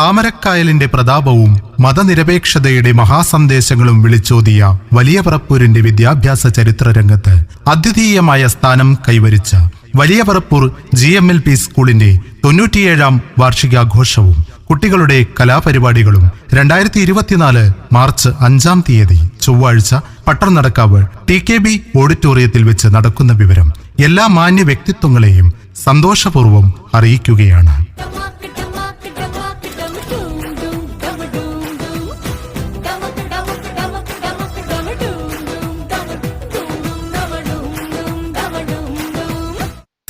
താമരക്കായലിന്റെ പ്രതാപവും മതനിരപേക്ഷതയുടെ മഹാസന്ദേശങ്ങളും വിളിച്ചോതിയ വലിയ പറപ്പൂരിന്റെ വിദ്യാഭ്യാസ ചരിത്ര രംഗത്ത് അദ്വിതീയമായ സ്ഥാനം കൈവരിച്ച Valiya Parappur G M L P സ്കൂളിന്റെ തൊണ്ണൂറ്റിയേഴാം വാർഷികാഘോഷവും കുട്ടികളുടെ കലാപരിപാടികളും രണ്ടായിരത്തി ഇരുപത്തിനാല് മാർച്ച് അഞ്ചാം തീയതി ചൊവ്വാഴ്ച പട്ടർനടക്കാവ് ടി കെ ബി ഓഡിറ്റോറിയത്തിൽ വെച്ച് നടക്കുന്ന വിവരം എല്ലാ മാന്യ വ്യക്തിത്വങ്ങളെയും സന്തോഷപൂർവം അറിയിക്കുകയാണ്.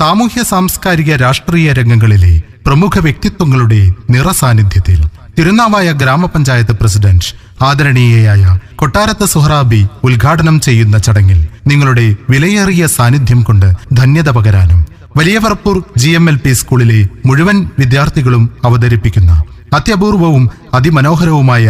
സാമൂഹ്യ സാംസ്കാരിക രാഷ്ട്രീയ രംഗങ്ങളിലെ പ്രമുഖ വ്യക്തിത്വങ്ങളുടെ നിറസാന്നിധ്യത്തിൽ തിരുനാവായ ഗ്രാമപഞ്ചായത്ത് പ്രസിഡന്റ് ആദരണീയയായ കൊട്ടാരത്ത് സുഹറാബി ഉദ്ഘാടനം ചെയ്യുന്ന ചടങ്ങിൽ നിങ്ങളുടെ വിലയേറിയ സാന്നിധ്യം കൊണ്ട് ധന്യത പകരാനും വലിയ ജി എം എൽ പി സ്കൂളിലെ മുഴുവൻ വിദ്യാർത്ഥികളും അവതരിപ്പിക്കുന്ന അത്യപൂർവവും അതിമനോഹരവുമായ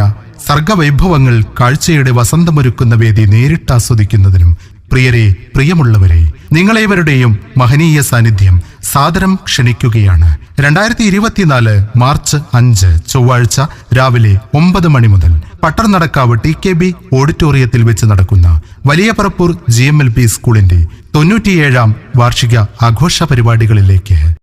സർഗവൈഭവങ്ങൾ കാഴ്ചയുടെ വസന്തമൊരുക്കുന്ന വേദി നേരിട്ട് ആസ്വദിക്കുന്നതിനും പ്രിയരെ പ്രിയമുള്ളവരെ നിങ്ങളേവരുടെയും മഹനീയ സാന്നിധ്യം സാദരം ക്ഷണിക്കുകയാണ്. രണ്ടായിരത്തി ഇരുപത്തിനാല് മാർച്ച് അഞ്ച് ചൊവ്വാഴ്ച രാവിലെ ഒമ്പത് മണി മുതൽ പട്ടർനടക്കാവ് ടി കെ ബി ഓഡിറ്റോറിയത്തിൽ വെച്ച് നടക്കുന്ന Valiya Parappur G M L P സ്കൂളിന്റെ തൊണ്ണൂറ്റിയേഴാം വാർഷിക ആഘോഷ പരിപാടികളിലേക്ക്